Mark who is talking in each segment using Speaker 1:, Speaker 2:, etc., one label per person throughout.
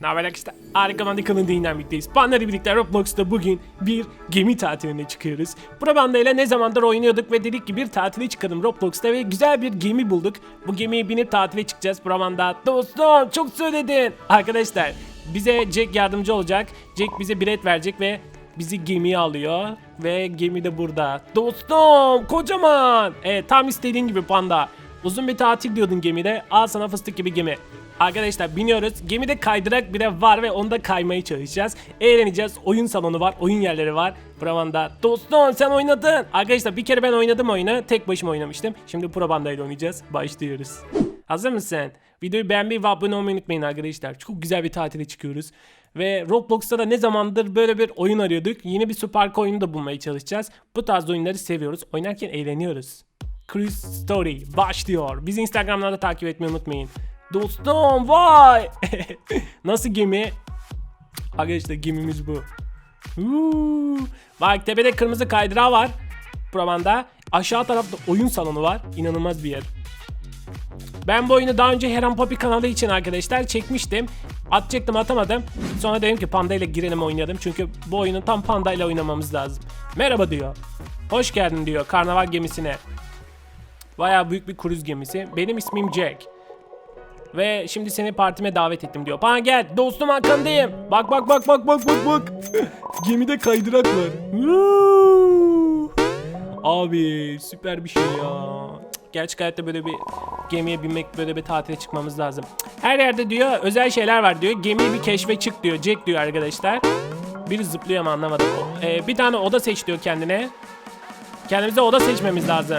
Speaker 1: Ne haber arkadaşlar? Harika Mandika'nın değinden birlikteyiz. Panları birlikte Roblox'ta bugün bir gemi tatiline çıkıyoruz. Brabanda ile ne zamandır oynuyorduk ve dedik ki bir tatile çıkalım Roblox'ta ve güzel bir gemi bulduk. Bu gemiye binip tatile çıkacağız Brabanda. Dostum çok söyledin. Arkadaşlar bize Jack yardımcı olacak. Jack bize bilet verecek ve bizi gemiye alıyor. Ve gemi de burada. Dostum kocaman. Evet tam istediğin gibi panda. Uzun bir tatil diyordun gemide. Al sana fıstık gibi gemi. Arkadaşlar biniyoruz. Gemide kaydırak bile var ve onda kaymaya çalışacağız. Eğleneceğiz. Oyun salonu var. Oyun yerleri var. Bravanda. Dostum sen oynadın. Arkadaşlar bir kere ben oynadım oyunu. Tek başıma oynamıştım. Şimdi Pro Banda ile oynayacağız. Başlıyoruz. Hazır mısın? Videoyu beğenmeyi ve abone olmayı unutmayın arkadaşlar. Çok güzel bir tatile çıkıyoruz. Ve Roblox'ta da ne zamandır böyle bir oyun arıyorduk. Yeni bir Super oyunu da bulmaya çalışacağız. Bu tarz oyunları seviyoruz. Oynarken eğleniyoruz. Cruise Story başlıyor. Bizi Instagram'dan da takip etmeyi unutmayın. Dostum vay! Nasıl gemi? Arkadaşlar gemimiz bu. Uuu. Bak tepede kırmızı kaydırağı var. Provanda. Aşağı tarafta oyun salonu var. İnanılmaz bir yer. Ben bu oyunu daha önce Heron Poppy kanalı için arkadaşlar çekmiştim. Atacaktım atamadım. Sonra dedim ki panda ile girelim oynayalım. Çünkü bu oyunu tam panda ile oynamamız lazım. Merhaba diyor. Hoş geldin diyor karnaval gemisine. Bayağı büyük bir kruz gemisi. Benim ismim Jack. Ve şimdi seni partime davet ettim diyor. Bana gel dostum arkandayım. Bak bak bak bak bak bak bak. Gemide kaydırak var. Abi süper bir şey ya. Gerçek hayatta böyle bir gemiye binmek böyle bir tatile çıkmamız lazım. Her yerde diyor özel şeyler var diyor. Gemiyi bir keşfe çık diyor. Jack diyor arkadaşlar. Biri zıplıyor ama anlamadım. Ee, bir tane oda seç diyor kendine. Kendimize oda seçmemiz lazım.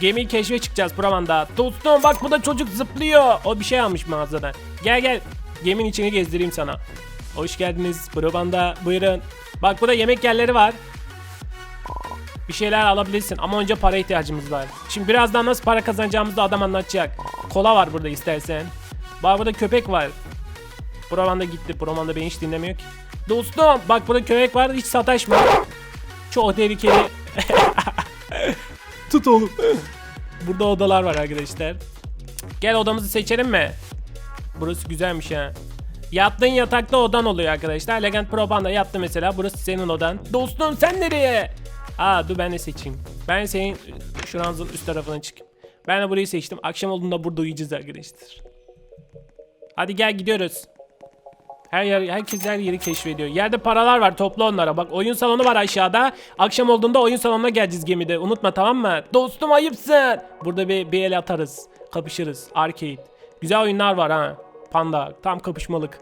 Speaker 1: Gemiyi keşfe çıkacağız Provanda. Dostum bak bu da çocuk zıplıyor. O bir şey almış mağazadan. Gel gel. Geminin içini gezdireyim sana. Hoş geldiniz Provanda. Buyurun. Bak burada yemek yerleri var. Bir şeyler alabilirsin ama önce para ihtiyacımız var. Şimdi birazdan nasıl para kazanacağımızı da adam anlatacak. Kola var burada istersen. Bak burada köpek var. Provanda gitti. Provanda beni hiç dinlemiyor ki. Dostum bak burada köpek var hiç sataşma. Çok tehlikeli. Tut oğlum. Burada odalar var arkadaşlar. Gel odamızı seçelim mi? Burası güzelmiş ha. Yattığın yatakta odan oluyor arkadaşlar. Legend Pro Panda mesela. Burası senin odan. Dostum sen nereye? Aa dur ben de seçeyim. Ben senin şuranızın üst tarafına çıkayım. Ben de burayı seçtim. Akşam olduğunda burada uyuyacağız arkadaşlar. Hadi gel gidiyoruz. Her yer, herkes her yeri keşfediyor. Yerde paralar var topla onlara. Bak oyun salonu var aşağıda. Akşam olduğunda oyun salonuna geleceğiz gemide. Unutma tamam mı? Dostum ayıpsın. Burada bir, bir el atarız. Kapışırız. Arcade. Güzel oyunlar var ha. Panda. Tam kapışmalık.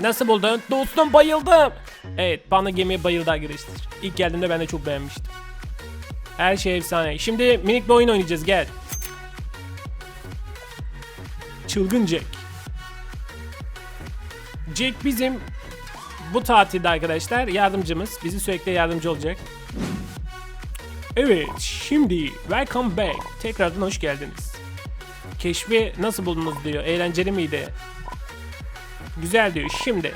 Speaker 1: Nasıl buldun? Dostum bayıldım. Evet Panda gemiye bayıldı arkadaşlar. İlk geldiğimde ben de çok beğenmiştim. Her şey efsane. Şimdi minik bir oyun oynayacağız gel. Çılgın Jack. Jack bizim bu tatilde arkadaşlar yardımcımız. Bizi sürekli yardımcı olacak. Evet şimdi welcome back. Tekrardan hoş geldiniz. Keşfi nasıl buldunuz diyor. Eğlenceli miydi? Güzel diyor. Şimdi.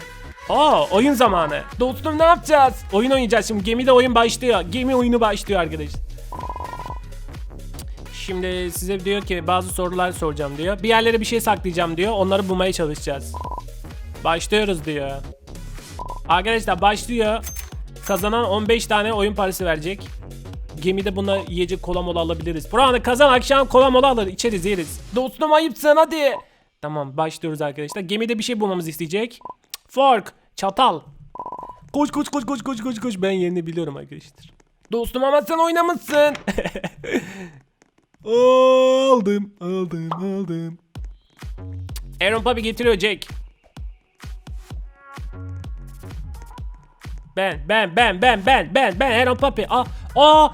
Speaker 1: Aa oyun zamanı. Dostum ne yapacağız? Oyun oynayacağız şimdi. Gemide oyun başlıyor. Gemi oyunu başlıyor arkadaşlar. Şimdi size diyor ki bazı sorular soracağım diyor. Bir yerlere bir şey saklayacağım diyor. Onları bulmaya çalışacağız. Başlıyoruz diyor. Arkadaşlar başlıyor. Kazanan 15 tane oyun parası verecek. Gemide buna yiyecek kola mola alabiliriz. Buranı kazan akşam kola mola alır içeriz yeriz. Dostum ayıpsın hadi. Tamam başlıyoruz arkadaşlar. Gemide bir şey bulmamızı isteyecek. Fork, çatal. Koş koş koş koş koş koş koş. Ben yerini biliyorum arkadaşlar. Dostum ama sen oynamışsın. aldım, aldım, aldım. Aaron Papi getiriyor Jack. Ben, ben, ben, ben, ben, ben, ben Aaron Papi. Aa, aa,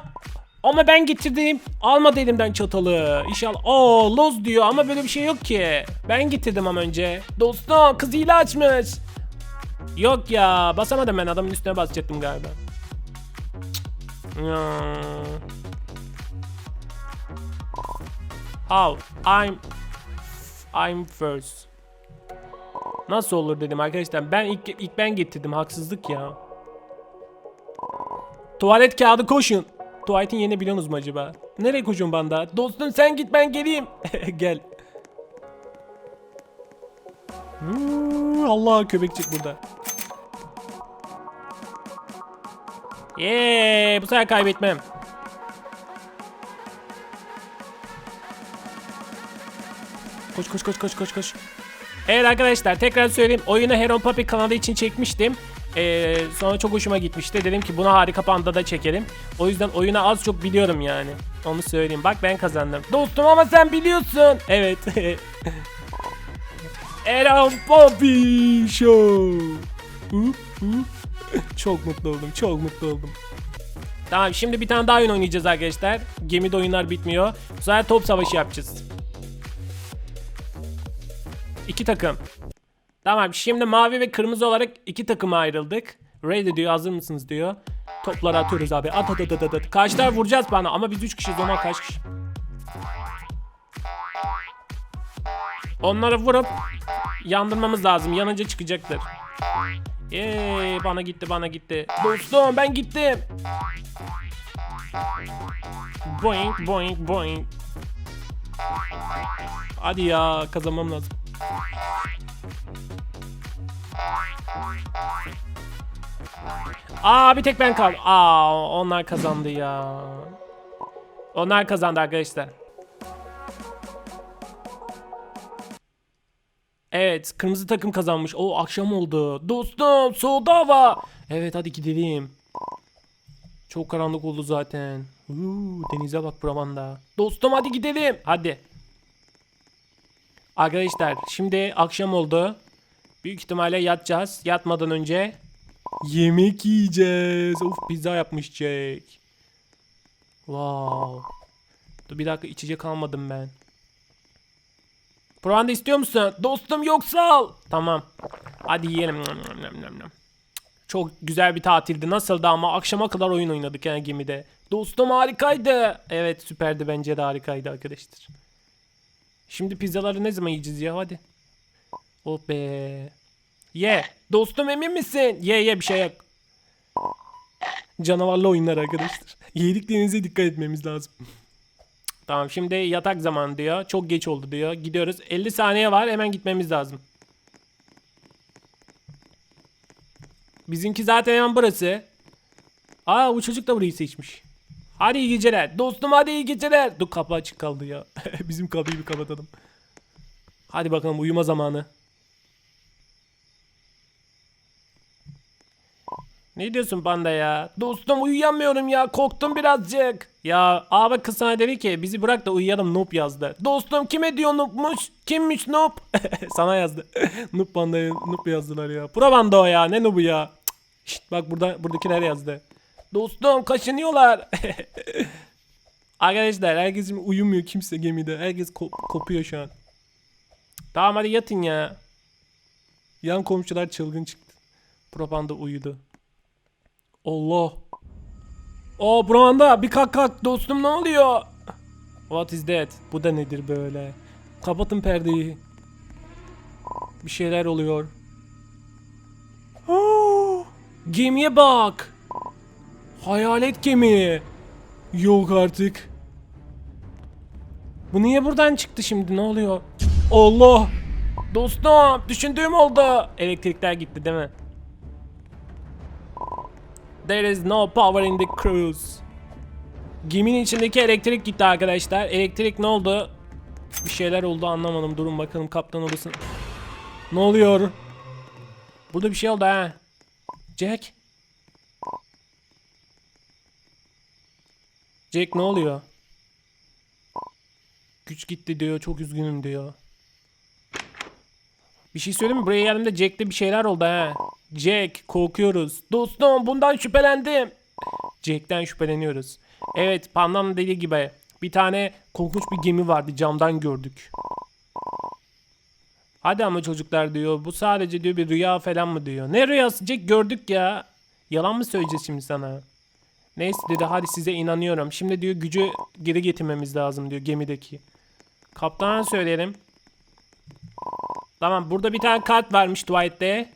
Speaker 1: ama ben getirdim. Almadı elimden çatalı. İnşallah. Aa, Loz diyor ama böyle bir şey yok ki. Ben getirdim ama önce. Dostum kız hile açmış. Yok ya basamadım ben adamın üstüne basacaktım galiba. Ya. How? I'm I'm first. Nasıl olur dedim arkadaşlar. Ben ilk, ilk ben getirdim. Haksızlık ya. Tuvalet kağıdı koşun. Tuvaletin yerini biliyorsunuz mu acaba? Nereye koşun banda? Dostum sen git ben geleyim. Gel. Hmm, Allah köpekçik burada. Yeee bu sefer kaybetmem. Koş koş koş koş koş koş. Evet arkadaşlar tekrar söyleyeyim. Oyunu Heron Puppy kanalı için çekmiştim. Ee, sonra çok hoşuma gitmişti. Dedim ki bunu harika panda da çekelim. O yüzden oyunu az çok biliyorum yani. Onu söyleyeyim. Bak ben kazandım. Dostum ama sen biliyorsun. Evet. Heron Puppy Show. Çok mutlu oldum. Çok mutlu oldum. Tamam şimdi bir tane daha oyun oynayacağız arkadaşlar. Gemide oyunlar bitmiyor. Bu sefer top savaşı yapacağız. İki takım. Tamam şimdi mavi ve kırmızı olarak iki takıma ayrıldık. Ready diyor hazır mısınız diyor. Topları atıyoruz abi. At at at at at. Karşılar vuracağız bana ama biz üç kişiyiz onlar kaç kişi? Onları vurup yandırmamız lazım. Yanınca çıkacaktır. Eee bana gitti bana gitti. Dostum ben gittim. Boing boing boing. Hadi ya kazanmam lazım. Aa bir tek ben kaldım. Aa onlar kazandı ya. Onlar kazandı arkadaşlar. Evet kırmızı takım kazanmış. O akşam oldu. Dostum soğudu hava. Evet hadi gidelim. Çok karanlık oldu zaten. Uuu, denize bak buramanda. Dostum hadi gidelim. Hadi. Arkadaşlar şimdi akşam oldu. Büyük ihtimalle yatacağız. Yatmadan önce yemek yiyeceğiz. Of pizza yapmış Jack. Wow. Dur bir dakika içecek almadım ben. Provanda istiyor musun? Dostum yok sağ ol. Tamam. Hadi yiyelim. Çok güzel bir tatildi. Nasıldı ama akşama kadar oyun oynadık yani gemide. Dostum harikaydı. Evet süperdi bence de harikaydı arkadaşlar. Şimdi pizzaları ne zaman yiyeceğiz ya hadi. Oh be. Ye. Dostum emin misin? Ye ye bir şey yok. Canavarlı oyunlar arkadaşlar. Yediklerinize dikkat etmemiz lazım. tamam şimdi yatak zamanı diyor. Çok geç oldu diyor. Gidiyoruz. 50 saniye var hemen gitmemiz lazım. Bizimki zaten hemen burası. Aa bu çocuk da burayı seçmiş. Hadi iyi geceler. Dostum hadi iyi geceler. Dur kapı açık kaldı ya. Bizim kapıyı bir kapatalım. Hadi bakalım uyuma zamanı. Ne diyorsun panda ya? Dostum uyuyamıyorum ya. Korktum birazcık. Ya abi kız sana dedi ki bizi bırak da uyuyalım noob yazdı. Dostum kime diyor noobmuş? Kimmiş noob? sana yazdı. noob pandaya noob yazdılar ya. Pro panda o ya. Ne noob'u ya? Şşt, bak burada buradakiler yazdı. Dostum kaşınıyorlar. Arkadaşlar herkes uyumuyor kimse gemide. Herkes ko- kopuyor şu an. Tamam hadi yatın ya. Yan komşular çılgın çıktı. Propanda uyudu. Allah. Aa Propanda bir kalk kalk dostum ne oluyor? What is that? Bu da nedir böyle? Kapatın perdeyi. Bir şeyler oluyor. Gemiye bak. Hayalet gemi. Yok artık. Bu niye buradan çıktı şimdi? Ne oluyor? Allah! Dostum, düşündüğüm oldu. Elektrikler gitti değil mi? There is no power in the cruise. Geminin içindeki elektrik gitti arkadaşlar. Elektrik ne oldu? Bir şeyler oldu anlamadım. Durun bakalım kaptan odası. Ne oluyor? Burada bir şey oldu ha. Jack? Jack ne oluyor? Güç gitti diyor. Çok üzgünüm diyor. Bir şey söyleyeyim mi? Buraya geldiğimde Jack'te bir şeyler oldu ha. Jack korkuyoruz. Dostum bundan şüphelendim. Jack'ten şüpheleniyoruz. Evet Panda'nın dediği gibi bir tane korkunç bir gemi vardı camdan gördük. Hadi ama çocuklar diyor bu sadece diyor bir rüya falan mı diyor. Ne rüyası Jack gördük ya. Yalan mı söyleyeceğiz şimdi sana? Neyse dedi hadi size inanıyorum. Şimdi diyor gücü geri getirmemiz lazım diyor gemideki. Kaptana söyleyelim. Tamam burada bir tane kart varmış Dwight'te.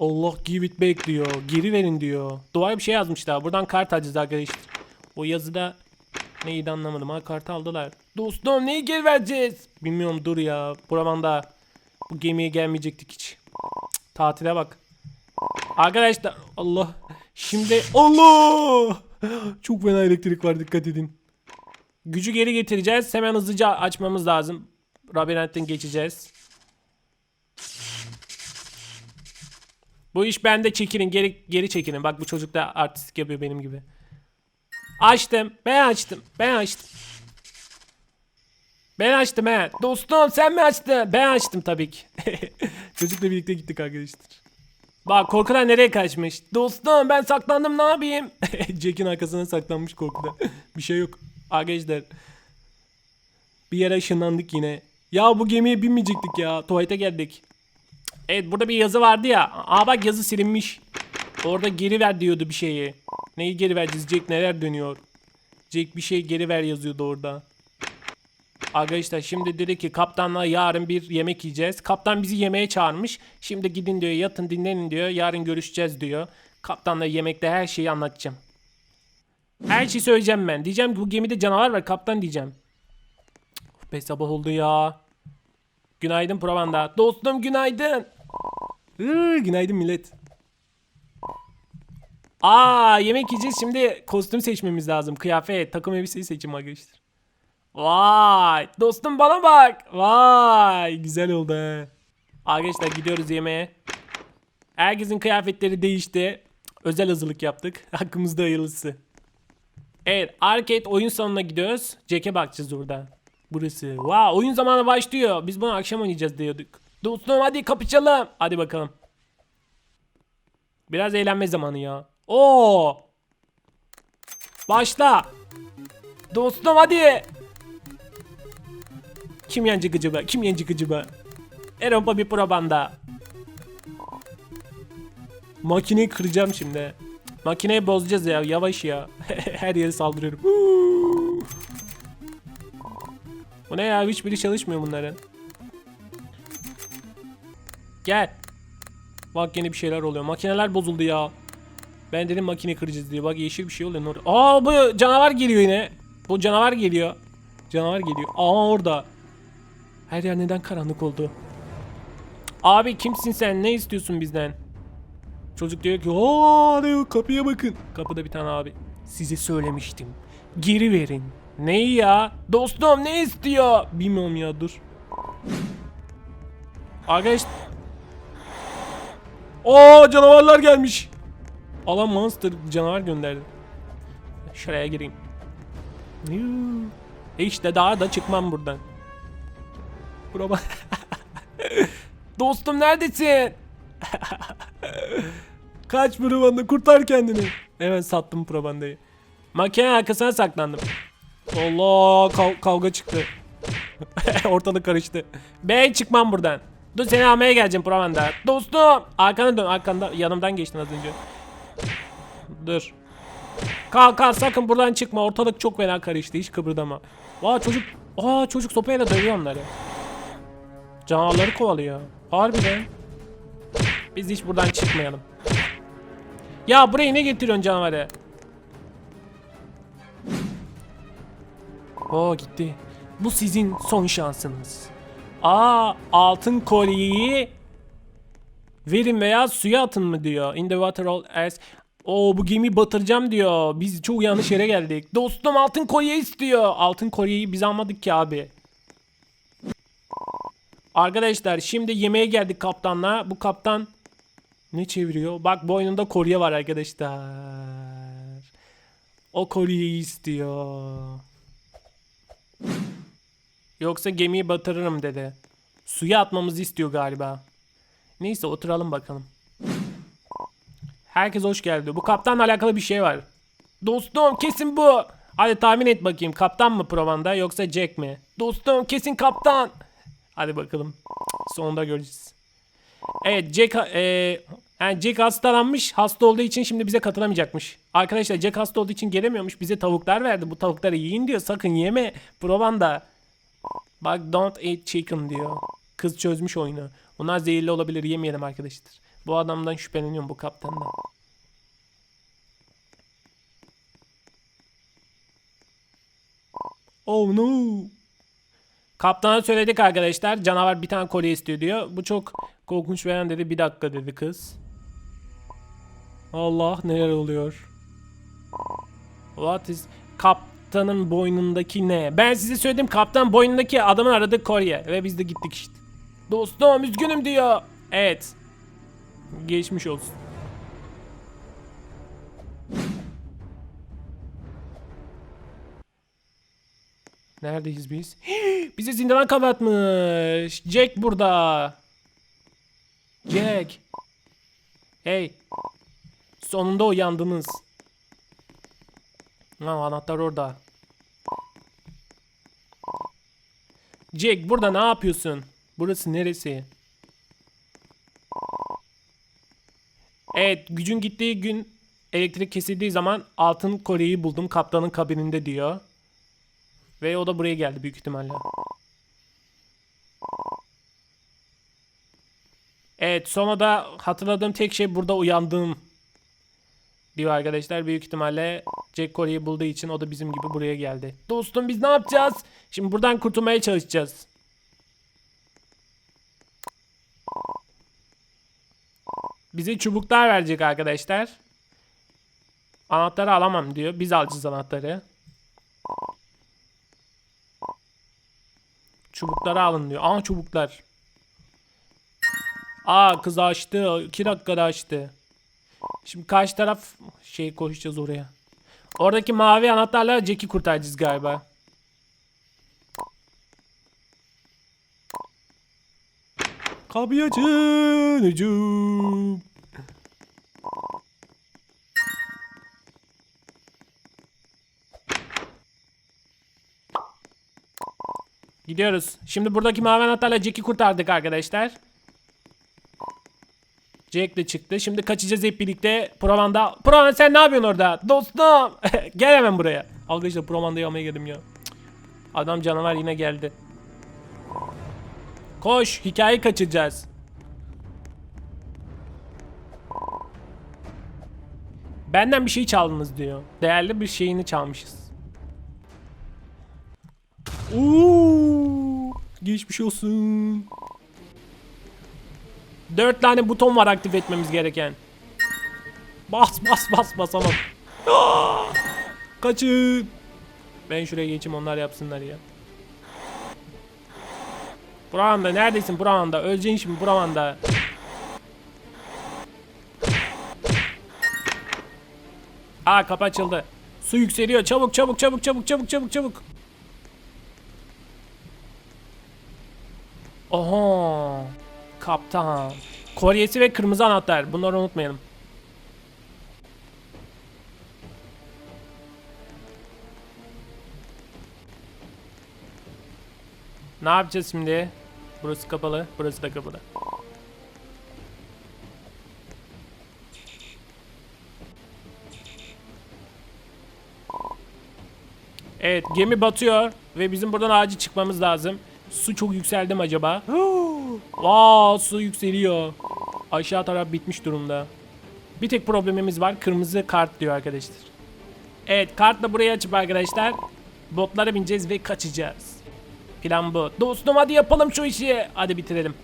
Speaker 1: Allah give it back diyor. Geri verin diyor. Duvara bir şey yazmış daha. Buradan kart alacağız arkadaşlar. O yazıda neydi anlamadım. Ha kartı aldılar. Dostum neyi geri vereceğiz? Bilmiyorum dur ya. Buramanda Bu gemiye gelmeyecektik hiç. Cık, Tatile bak. Arkadaşlar Allah. Şimdi Allah. Çok fena elektrik var dikkat edin. Gücü geri getireceğiz. Hemen hızlıca açmamız lazım. Labirentten geçeceğiz. Bu iş bende çekilin. Geri, geri çekilin. Bak bu çocuk da artistik yapıyor benim gibi. Açtım. Ben açtım. Ben açtım. Ben açtım he. Dostum sen mi açtın? Ben açtım tabii ki. Çocukla birlikte gittik arkadaşlar. Bak korkudan nereye kaçmış? Dostum ben saklandım ne yapayım? Jack'in arkasına saklanmış korkuda. bir şey yok. Arkadaşlar. Bir yere ışınlandık yine. Ya bu gemiye binmeyecektik ya. Tuvalete geldik. Evet burada bir yazı vardı ya. Aa bak yazı silinmiş. Orada geri ver diyordu bir şeyi. Neyi geri vereceğiz? Jack neler dönüyor? Jack bir şey geri ver yazıyordu orada. Arkadaşlar şimdi dedi ki kaptanla yarın bir yemek yiyeceğiz. Kaptan bizi yemeğe çağırmış. Şimdi gidin diyor yatın dinlenin diyor. Yarın görüşeceğiz diyor. Kaptanla yemekte her şeyi anlatacağım. Her şeyi söyleyeceğim ben. Diyeceğim ki bu gemide canavar var kaptan diyeceğim. Cık, Be sabah oldu ya. Günaydın Provanda. Dostum günaydın. Iı, günaydın millet. Aa yemek yiyeceğiz şimdi kostüm seçmemiz lazım. Kıyafet, takım elbiseyi seçin arkadaşlar. Vay dostum bana bak. Vay güzel oldu. Arkadaşlar gidiyoruz yemeğe. Herkesin kıyafetleri değişti. Özel hazırlık yaptık. Hakkımızda hayırlısı. Evet arcade oyun salonuna gidiyoruz. Jack'e bakacağız orada. Burası. Wow oyun zamanı başlıyor. Biz bunu akşam oynayacağız diyorduk. Dostum hadi kapışalım. Hadi bakalım. Biraz eğlenme zamanı ya. Oo. Başla. Dostum hadi. Kim yenecek acaba? Kim yenecek acaba? Europa bir probanda. Makineyi kıracağım şimdi. Makineyi bozacağız ya. Yavaş ya. Her yere saldırıyorum. Bu ne ya? Hiçbiri çalışmıyor bunların. Gel. Bak yine bir şeyler oluyor. Makineler bozuldu ya. Ben dedim makine kıracağız diye. Bak yeşil bir şey oluyor. Aa bu canavar geliyor yine. Bu canavar geliyor. Canavar geliyor. Aa orada. Her yer neden karanlık oldu? Abi kimsin sen? Ne istiyorsun bizden? Çocuk diyor ki aa diyor kapıya bakın. Kapıda bir tane abi. Size söylemiştim. Geri verin. Neyi ya? Dostum ne istiyor? Bilmiyorum ya dur. Arkadaş. Oo canavarlar gelmiş. Alan monster canavar gönderdi. Şuraya gireyim. E işte daha da çıkmam buradan. Bura Dostum neredesin? Kaç Brabanda kurtar kendini. Hemen sattım Brabanda'yı. Makine arkasına saklandım. Allah kav- kavga çıktı. Ortalık karıştı. Ben çıkmam buradan. Dur seni almaya geleceğim Brabanda. Dostum. Arkana dön arkanda. Yanımdan geçtin az önce. Dur. Kalk kalk sakın buradan çıkma. Ortalık çok fena karıştı. Hiç kıpırdama. Vaa çocuk. Aa çocuk sopayla dövüyor onları. Canavarları kovalıyor. Harbiden. Biz hiç buradan çıkmayalım. Ya buraya ne getiriyorsun canavarı? Oo gitti. Bu sizin son şansınız. Aa altın kolyeyi verin veya suya atın mı diyor. In the water all as Oo bu gemiyi batıracağım diyor. Biz çok yanlış yere geldik. Dostum altın kolye istiyor. Altın kolyeyi biz almadık ki abi. Arkadaşlar şimdi yemeğe geldik kaptanla. Bu kaptan ne çeviriyor? Bak boynunda kolye var arkadaşlar. O kolyeyi istiyor. Yoksa gemiyi batırırım dedi. Suya atmamızı istiyor galiba. Neyse oturalım bakalım. Herkes hoş geldi. Bu kaptanla alakalı bir şey var. Dostum kesin bu. Hadi tahmin et bakayım. Kaptan mı Provanda yoksa Jack mi? Dostum kesin kaptan. Hadi bakalım. Sonunda göreceğiz. Evet Jack e, yani Jack hastalanmış. Hasta olduğu için şimdi bize katılamayacakmış. Arkadaşlar Jack hasta olduğu için gelemiyormuş. Bize tavuklar verdi. Bu tavukları yiyin diyor. Sakın yeme. Provanda. Bak don't eat chicken diyor. Kız çözmüş oyunu. Onlar zehirli olabilir. Yemeyelim arkadaşlar. Bu adamdan şüpheleniyorum bu kaptandan. Oh no. Kaptana söyledik arkadaşlar. Canavar bir tane kolye istiyor diyor. Bu çok korkunç veren dedi. Bir dakika dedi kız. Allah neler oluyor. What is... Kaptanın boynundaki ne? Ben size söyledim kaptan boynundaki adamın aradığı kolye. Ve biz de gittik işte. Dostum üzgünüm diyor. Evet. Geçmiş olsun. Neredeyiz biz? Bizi zindana kapatmış. Jack burada. Jack. Hey. Sonunda uyandınız. Ha, anahtar orada. Jack burada ne yapıyorsun? Burası neresi? Evet gücün gittiği gün elektrik kesildiği zaman altın kolyeyi buldum kaptanın kabininde diyor. Ve o da buraya geldi büyük ihtimalle. Evet sonra da hatırladığım tek şey burada uyandığım diyor arkadaşlar. Büyük ihtimalle Jack kolyeyi bulduğu için o da bizim gibi buraya geldi. Dostum biz ne yapacağız? Şimdi buradan kurtulmaya çalışacağız. Bize çubuklar verecek arkadaşlar. Anahtarı alamam diyor. Biz alacağız anahtarı. Çubukları alın diyor. Aa çubuklar. Aa kız açtı. 2 dakikada açtı. Şimdi karşı taraf şey koşacağız oraya. Oradaki mavi anahtarla Jack'i kurtaracağız galiba. Kapıyı açın hücum. Gidiyoruz. Şimdi buradaki mavi anahtarla Jack'i kurtardık arkadaşlar. Jack de çıktı. Şimdi kaçacağız hep birlikte. Provanda. Provan sen ne yapıyorsun orada? Dostum. Gel hemen buraya. Arkadaşlar Provanda'yı almaya geldim ya. Adam canavar yine geldi. Koş. Hikayeyi kaçıracağız. Benden bir şey çaldınız diyor. Değerli bir şeyini çalmışız. Uuu, geçmiş olsun. Dört tane buton var aktif etmemiz gereken. Bas bas bas basamam. Kaçın. Ben şuraya geçeyim onlar yapsınlar ya. Buramanda neredesin Buramanda? Öleceksin şimdi Buramanda. Aa kapı açıldı. Su yükseliyor. Çabuk çabuk çabuk çabuk çabuk çabuk çabuk. Oho. Kaptan. Kolyesi ve kırmızı anahtar. Bunları unutmayalım. Ne yapacağız şimdi? Burası kapalı. Burası da kapalı. Evet gemi batıyor ve bizim buradan acil çıkmamız lazım. Su çok yükseldi mi acaba? Vaa su yükseliyor. Aşağı taraf bitmiş durumda. Bir tek problemimiz var. Kırmızı kart diyor arkadaşlar. Evet kartla burayı açıp arkadaşlar botlara bineceğiz ve kaçacağız. Plan bu. Dostum hadi yapalım şu işi. Hadi bitirelim.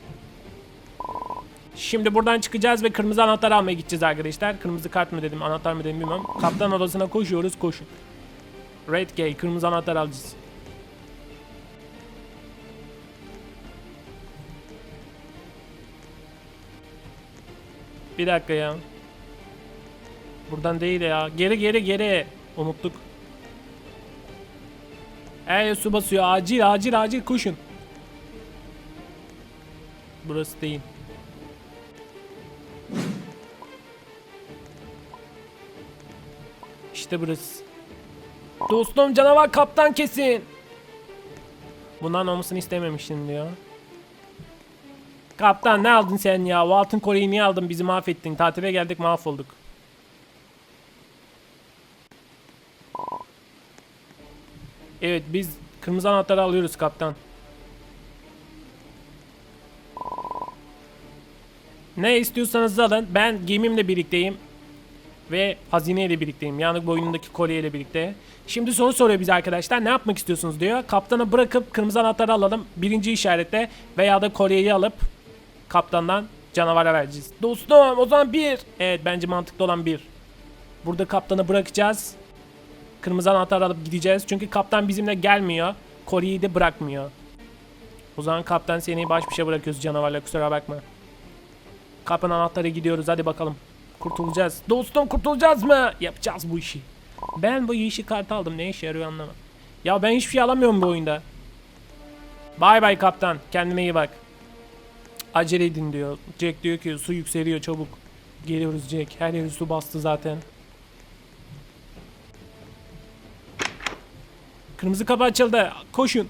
Speaker 1: Şimdi buradan çıkacağız ve kırmızı anahtar almaya gideceğiz arkadaşlar. Kırmızı kart mı dedim, anahtar mı dedim bilmem. Kaptan odasına koşuyoruz, koşun. Red Gate, kırmızı anahtar alacağız. Bir dakika ya. Buradan değil ya. Geri geri geri. Unuttuk. Ey su basıyor. Acil acil acil koşun. Burası değil. İşte burası. Dostum canavar kaptan kesin. Bundan olmasını istememiştin diyor. Kaptan ne aldın sen ya? O altın kolyeyi niye aldın? Bizi mahvettin. Tatile geldik mahvolduk. Evet biz kırmızı anahtarı alıyoruz kaptan. Ne istiyorsanız alın. Ben gemimle birlikteyim. Ve hazineyle birlikteyim. Yanık boynundaki kolyeyle birlikte. Şimdi soru soruyor bize arkadaşlar. Ne yapmak istiyorsunuz diyor. Kaptanı bırakıp kırmızı anahtarı alalım. Birinci işaretle veya da kolyeyi alıp kaptandan canavara vereceğiz. Dostum o zaman bir. Evet bence mantıklı olan bir. Burada kaptanı bırakacağız. Kırmızı anahtarı alıp gideceğiz. Çünkü kaptan bizimle gelmiyor. Kolyeyi de bırakmıyor. O zaman kaptan seni baş başa bırakıyoruz canavarla kusura bakma. Kapın anahtarı gidiyoruz hadi bakalım. Kurtulacağız. Dostum kurtulacağız mı? Yapacağız bu işi. Ben bu işi kart aldım. Ne işe yarıyor anlamadım. Ya ben hiçbir şey alamıyorum bu oyunda. Bay bay kaptan. Kendine iyi bak. Acele edin diyor. Jack diyor ki su yükseliyor çabuk. Geliyoruz Jack. Her yeri su bastı zaten. Kırmızı kapı açıldı. Koşun.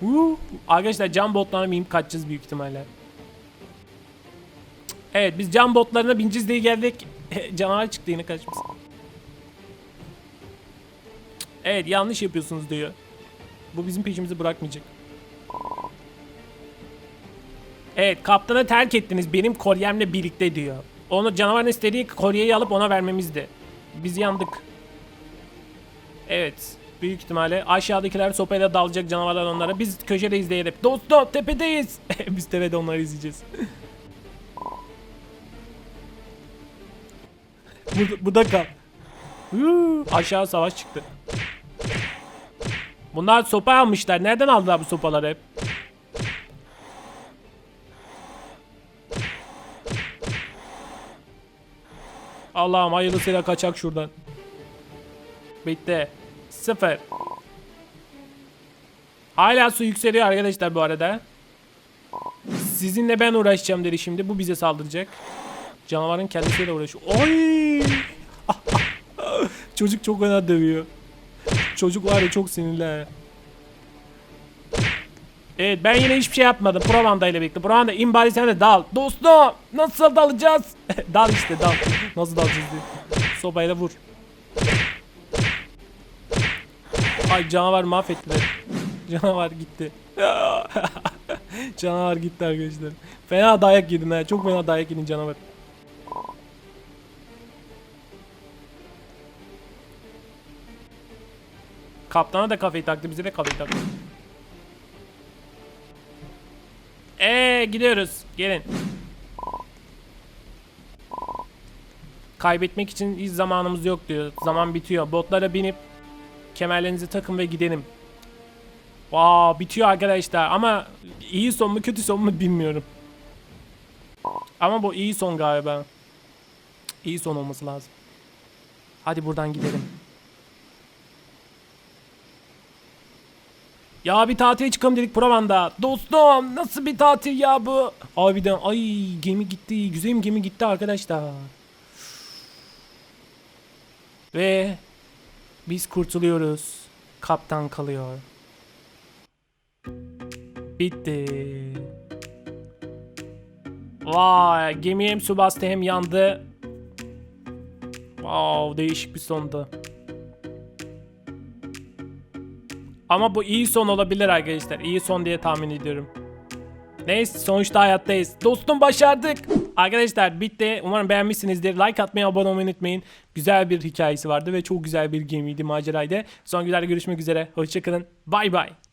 Speaker 1: Woo. Arkadaşlar cam botlarına binip kaçacağız büyük ihtimalle. Evet biz cam botlarına bineceğiz diye geldik. Canavar çıktı yine kaçmış. Evet yanlış yapıyorsunuz diyor. Bu bizim peşimizi bırakmayacak. Evet kaptanı terk ettiniz benim kolyemle birlikte diyor. Onu canavarın istediği kolyeyi alıp ona vermemizdi. Biz yandık. Evet. Büyük ihtimalle aşağıdakiler sopayla dalacak canavarlar onlara. Biz köşede izleyelim. Dostum tepedeyiz. Biz tepede onları izleyeceğiz. burada, burada kal. Huu, aşağı savaş çıktı. Bunlar sopa almışlar. Nereden aldılar bu sopaları hep? Allah'ım hayırlısıyla kaçak şuradan. Bitti. Sıfır. Hala su yükseliyor arkadaşlar bu arada. Sizinle ben uğraşacağım dedi şimdi. Bu bize saldıracak. Canavarın kendisiyle uğraşıyor. Oy! Çocuk çok fena dövüyor. Çocuk var ya çok sinirli. Evet ben yine hiçbir şey yapmadım. Provanda ile birlikte. Provanda in bari sen de dal. Dostum nasıl dalacağız? dal işte dal. Nasıl dalacağız diye. Sopayla vur. Ay canavar mahvettiler. Canavar gitti. canavar gitti arkadaşlar. Fena dayak yedin ha. Çok fena dayak yedin canavar. Kaptana da kafayı taktı. Bize de kafayı taktı. Eee gidiyoruz. Gelin. Kaybetmek için hiç zamanımız yok diyor. Zaman bitiyor. Botlara binip kemerlerinizi takın ve gidelim. Wow, bitiyor arkadaşlar ama iyi son mu kötü son mu bilmiyorum. Ama bu iyi son galiba. İyi son olması lazım. Hadi buradan gidelim. Ya bir tatile çıkalım dedik Provan'da. Dostum nasıl bir tatil ya bu? Harbiden ay gemi gitti. Güzelim gemi gitti arkadaşlar. Ve biz kurtuluyoruz. Kaptan kalıyor. Bitti. Vay gemi hem su bastı hem yandı. Wow değişik bir sondu. Ama bu iyi son olabilir arkadaşlar. İyi son diye tahmin ediyorum. Neyse sonuçta hayattayız. Dostum başardık. Arkadaşlar bitti. Umarım beğenmişsinizdir. Like atmayı, abone olmayı unutmayın. Güzel bir hikayesi vardı ve çok güzel bir gemiydi, maceraydı. Son günlerde görüşmek üzere. Hoşçakalın. Bay bay.